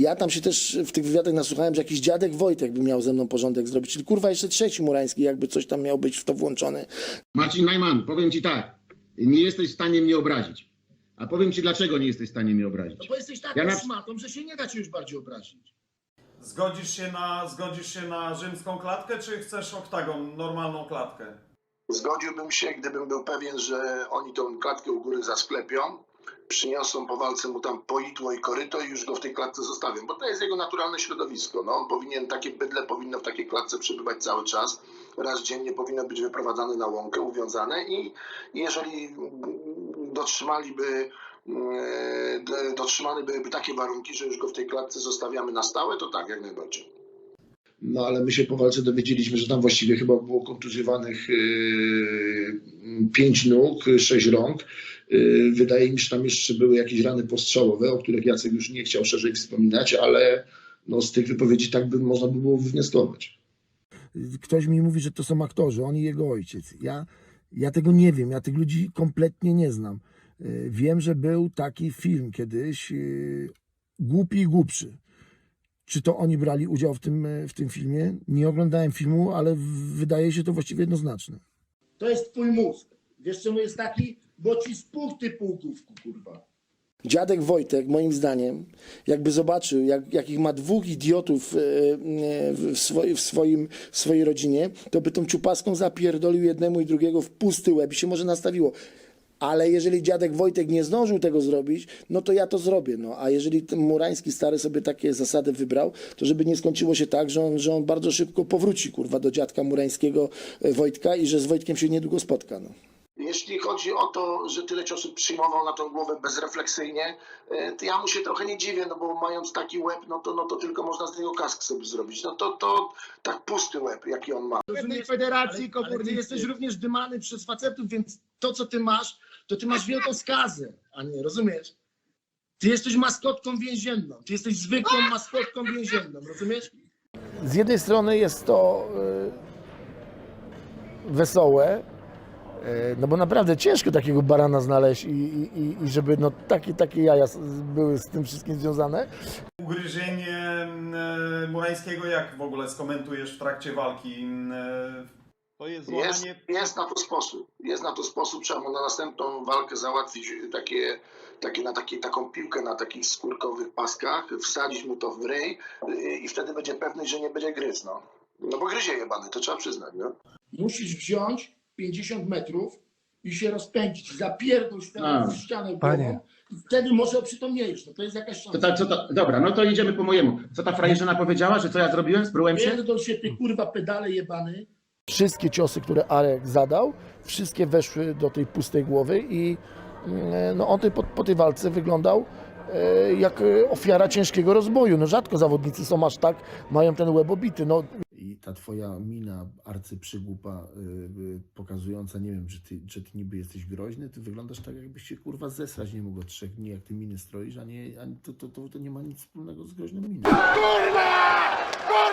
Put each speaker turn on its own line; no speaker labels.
Ja tam się też w tych wywiadach nasłuchałem, że jakiś dziadek Wojtek by miał ze mną porządek zrobić, czyli kurwa jeszcze trzeci Murański, jakby coś tam miał być w to włączony.
Marcin Najman, powiem ci tak, nie jesteś w stanie mnie obrazić. A powiem ci, dlaczego nie jesteś w stanie mnie
No
obrazić.
bo jesteś taką
Ja na-
szmatą, że się nie da ci już bardziej obrazić.
Zgodzisz się na, zgodzisz się na rzymską klatkę, czy chcesz oktagon, normalną klatkę?
Zgodziłbym się, gdybym był pewien, że oni tą klatkę u góry zasklepią, przyniosą po walce mu tam poidło i koryto i już go w tej klatce zostawią, bo to jest jego naturalne środowisko. No, on powinien, takie bydle powinno w takiej klatce przebywać cały czas. Raz dziennie powinno być wyprowadzane na łąkę, uwiązane i i jeżeli dotrzymaliby mm, d- dotrzymane byłyby takie warunki, że już go w tej klatce zostawiamy na stałe, to tak, jak najbardziej.
No ale my się po walce dowiedzieliśmy, że tam właściwie chyba było kontuzjowanych yy, pięć nóg, sześć rąk. Yy, wydaje mi się, że tam jeszcze były jakieś rany postrzałowe, o których Jacek już nie chciał szerzej wspominać, ale no, z tych wypowiedzi tak by można by było wywnioskować.
Ktoś mi mówi, że to są aktorzy, on i jego ojciec. Ja, ja tego nie wiem, ja tych ludzi kompletnie nie znam. Y, Wiem, że był taki film kiedyś, Głupi i Głupszy. Czy to oni brali udział w tym, y, w tym filmie? Nie oglądałem filmu, ale wydaje się to właściwie jednoznaczne.
To jest twój mózg. Wiesz czemu jest taki? Bo ci spuch ty półkówku, kurwa.
Dziadek Wojtek, moim zdaniem, jakby zobaczył, jak, jakich ma dwóch idiotów e, e, w, w, swoim, w swojej rodzinie, to by tą ciupaską zapierdolił jednemu i drugiego w pusty łeb i się może nastawiło. Ale jeżeli dziadek Wojtek nie zdążył tego zrobić, no to ja to zrobię. No. A jeżeli ten Murański stary sobie takie zasady wybrał, to żeby nie skończyło się tak, że on, że on bardzo szybko powróci kurwa do dziadka Murańskiego e, Wojtka i że z Wojtkiem się niedługo spotka. No.
Jeśli chodzi o to, że tyle ciosów przyjmował na tą głowę bezrefleksyjnie, e, to ja mu się trochę nie dziwię, no bo mając taki łeb, no to, no to tylko można z niego kask sobie zrobić. No to, to tak pusty łeb, jaki on ma.
W jednej federacji, komór, ty jesteś również dymany przez facetów, więc to, co ty masz, to ty masz wielką skazę, a nie, rozumiesz? Ty jesteś maskotką więzienną. Ty jesteś zwykłą maskotką więzienną, rozumiesz?
z jednej strony jest to e, wesołe, e, no bo naprawdę ciężko takiego barana znaleźć i, i, i- żeby no, takie, takie jaja były z tym wszystkim związane.
Ugryzienie e, Murańskiego jak w ogóle skomentujesz w trakcie walki? E,
To jest
Jest,
złamanie.
jest na to sposób. Jest na to sposób, trzeba mu na następną walkę załatwić takie, takie, na takie, taką piłkę na takich skórkowych paskach, wsadzić mu to w ryj y, i wtedy będzie pewny, że nie będzie gryz. No, no bo gryzie jebany, to trzeba przyznać. No.
Musisz wziąć 50 metrów i się rozpędzić. Zapierdol ścianę
A.
w ścianę
Panie.
głową i wtedy może oprzytomniejesz. No to jest jakaś szansa.
To, ta, co ta, dobra, no to idziemy po mojemu. Co ta frajerzyna powiedziała, że co ja zrobiłem? Sprółem się?
Pierdol się ty kurwa pedale jebany.
Wszystkie ciosy, które Arek zadał, wszystkie weszły do tej pustej głowy i e, no, on tej, po, po tej walce wyglądał e, jak e, ofiara ciężkiego rozboju. No rzadko zawodnicy są aż tak, mają ten łeb obity. No. I ta twoja mina arcyprzygłupa yy, pokazująca, nie wiem, że ty, że ty niby jesteś groźny, ty wyglądasz tak, jakbyś się kurwa zesrać nie mógł od trzech dni, jak ty miny stroisz, a nie, a to, to, to, to nie ma nic wspólnego z groźnym minem.
Kurwa! Kurwa!